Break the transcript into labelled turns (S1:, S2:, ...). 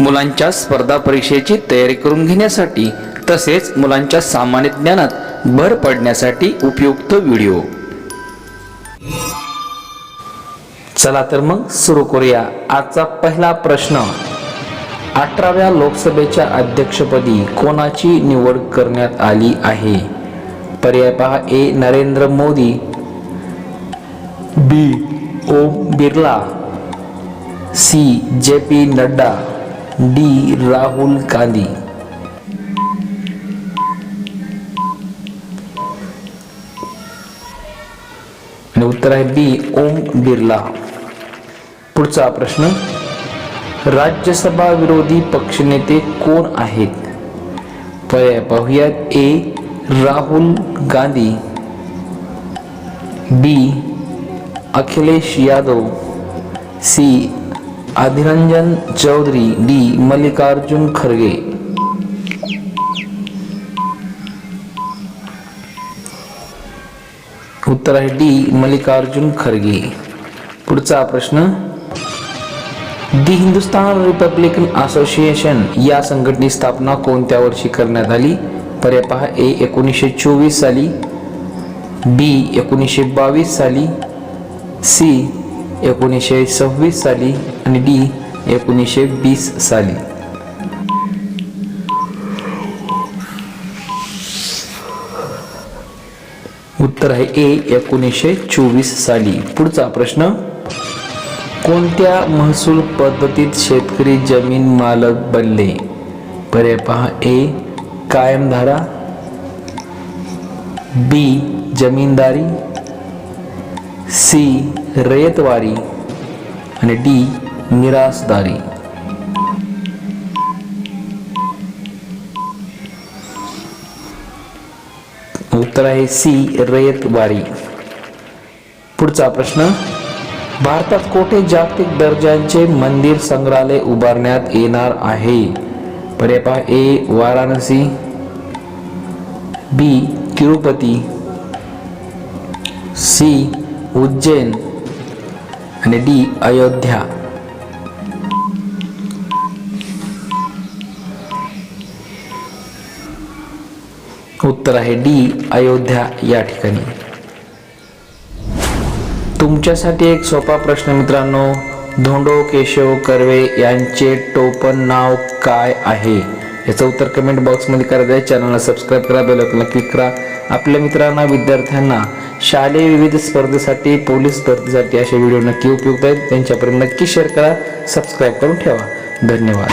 S1: मुलांच्या स्पर्धा परीक्षेची तयारी करून घेण्यासाठी तसेच मुलांच्या सामान्य ज्ञानात भर पडण्यासाठी उपयुक्त व्हिडिओ. चला तर मग सुरू करूया आजचा पहिला प्रश्न. अठराव्या लोकसभेच्या अध्यक्षपदी कोणाची निवड करण्यात आली आहे? पर्याय पहा A Narendra Modi. B Om Birla. C J P Nadda. D. Rahul Gandhi. आणि उत्तर आहे बी. ओम बिर्ला. पुढचा प्रश्न. राज्यसभा विरोधी पक्षनेते कोण आहेत? पर्याय पाहूयात A. Rahul Gandhi. B. Akhilesh Yadav. C. Adhiranjan Chowdhury D. Mallikarjun Kharge. उत्तर आहे डी. मल्लिकार्जुन खरगे. पुढचा प्रश्न. दी हिंदुस्तान रिपब्लिकन असोसिएशन या संघटनेची स्थापना कोणत्या वर्षी करण्यात आली? पर्याय पहा. ए. एकोणीसशे चोवीस साली. बी. एकोणीसशे बावीस साली. सी. एकोणीसशे सव्वीस साली आणि डी एकोणीसशे वीस साली. उत्तर आहे ए एकोणीसशे चोवीस साली. पुढचा प्रश्न कोणत्या महसूल पद्धतीत शेतकरी जमीन मालक बनले? पर्याय पहा ए कायमधारा बी जमीनदारी सी रेतवारी आणि डी निरासदारी. उत्तर आहे सी रेतवारी. पुढचा प्रश्न भारतात कोठे जागतिक दर्जाचे मंदिर संग्रहालय उभारण्यात येणार आहे? पर्याय पहा A Varanasi B Tirupati C Ujjain आणि डी अयोध्या. उत्तर आहे डी अयोध्या या ठिकाणी. तुमच्यासाठी एक सोपा प्रश्न मित्रांनो धोंडो केशव कर्वे यांचे टोपण नाव काय आहे? याचं उत्तर कमेंट बॉक्समध्ये करा. आहे चॅनलला सबस्क्राईब करा बेलॉकला क्लिक करा. आपल्या मित्रांना विद्यार्थ्यांना शालेय विविध स्पर्धेसाठी पोलीस स्पर्धेसाठी असे व्हिडिओ नक्की उपयुक्त आहेत. त्यांच्यापर्यंत नक्की शेअर करा सबस्क्राईब करून ठेवा. धन्यवाद.